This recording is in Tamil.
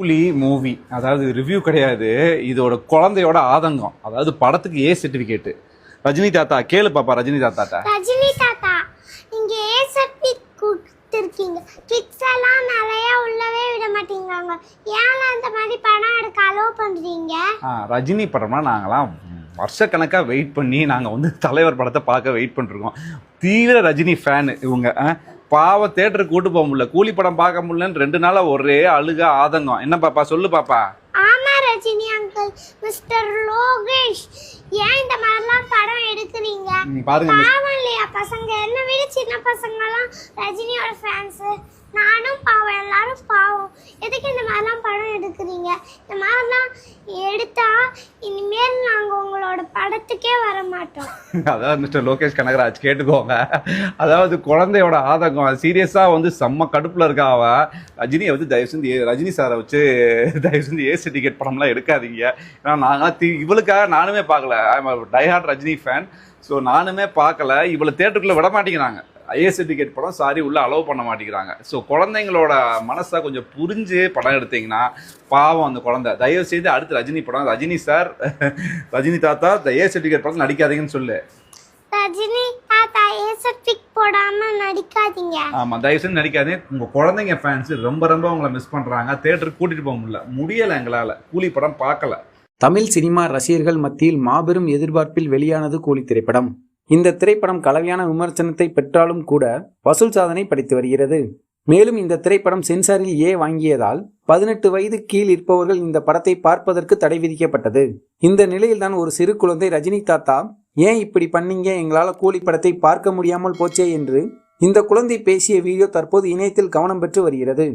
கூலி மூவி அதாவது ரிவ்யூ கிடையாது இதோட குழந்தையோட ஆதங்கம். அதாவது படத்துக்கு ஏ சர்டிபிகேட் ரஜினி தாத்தா கேளு பாப்பா ரஜினி தாத்தாட்ட. ரஜினி தாத்தா நீங்க ஏ சர்டிஃபிகேட் கொடுத்துருக்கீங்க. கிட்ஸ் எல்லாம் நிறைய உள்ளவே விட மாட்டேங்கிறாங்க. ஏன் அந்த மாதிரி படம் எடுக்க அலோவ் பண்றீங்க? ரஜினி படம்னா நாங்களாம் வருஷக்கணக்காக வெயிட் பண்ணி நாங்கள் வந்து தலைவர் படத்தை பார்க்க வெயிட் பண்ணிருக்கோம். தீவிர ரஜினி ஃபேனு இவங்க பாவ தேட்டருக்கு கூட்டு போக முடியல. கூலி படம் பார்க்க முடியலன்னு ரெண்டு நாளாக ஒரே அழுக ஆதங்கம். என்ன பாப்பா? சொல்லு பாப்பா. ஆமா ரஜினி அங்கிள் மிஸ்டர் லோகேஷ் ஏன் இந்த மாதிரிலாம் படம் எடுக்கிறீங்க? பாருங்க பாவம் இல்லையா? பசங்க என்ன விட சின்ன பசங்கலாம் ரஜினியோட ஃபேன்ஸ் நானும் பாவம் எல்லாரும் பாவம். எதுக்கு இந்த மாதிரிலாம் படம் எடுக்கிறீங்க? இந்த மாதிரிலாம் எடுத்தா இனிமேல் நாங்கள் உங்களோட படத்துக்கே வர மாட்டோம். அதாவது மிஸ்டர் லோகேஷ் கனகராஜ் கேட்டுக்கோங்க. அதாவது குழந்தையோட ஆதங்கம் சீரியஸாக வந்து செம்ம கடுப்பில் இருக்கா அவ. ரஜினியை வந்து தயவு செஞ்சு ரஜினி சாரை வச்சு தயவு செஞ்சு ஏசி டிக்கெட் படம்லாம் எடுக்காதீங்க. ஏன்னா நாங்களாம் தி இவளுக்காக நானுமே பார்க்கல. டைஹார்ட் ரஜினி ஃபேன் ஸோ நானுமே பார்க்கல. இவளை தேட்டருக்குள்ளே விட மாட்டேங்கிறாங்க. ஐஎஸ்சி டிக்கெட் படம் சாரி உள்ள அலோவ் பண்ண மாட்டேங்கிறாங்க. ஸோ குழந்தைங்களோட மனசை கொஞ்சம் புரிஞ்சு படம் எடுத்தீங்கன்னா பாவம் அந்த குழந்தை. தயவு செய்து அடுத்து ரஜினி படம். ரஜினி சார் ரஜினி தாத்தா இந்த ஏசி டிக்கெட் படம் நடிக்காதீங்கன்னு சொல்லு. ரஜினி தாத்தா ஏ நடிக்காதீங்க. ஆமா தயவு செஞ்சு நடிக்காதே உங்க குழந்தைங்க ஃபேன்ஸ் ரொம்ப ரொம்ப உங்களை மிஸ் பண்றாங்க. தேட்டருக்கு கூட்டிட்டு போக முடியல. முடியல எங்களால. கூலி படம் பார்க்கல. தமிழ் சினிமா ரசிகர்கள் மத்தியில் மாபெரும் எதிர்பார்ப்பில் வெளியானது கூலி திரைப்படம். இந்த திரைப்படம் கலவையான விமர்சனத்தை பெற்றாலும் கூட வசூல் சாதனை படைத்து வருகிறது. மேலும் இந்த திரைப்படம் சென்சாரில் ஏ வாங்கியதால் பதினெட்டு வயது கீழ் இருப்பவர்கள் இந்த படத்தை பார்ப்பதற்கு தடை விதிக்கப்பட்டது. இந்த நிலையில்தான் ஒரு சிறு குழந்தை ரஜினி தாத்தா ஏன் இப்படி பண்ணீங்க? எங்களால் கூலி படத்தை பார்க்க முடியாமல் போச்சே என்று இந்த குழந்தை பேசிய வீடியோ தற்போது இணையத்தில் கவனம் பெற்று வருகிறது.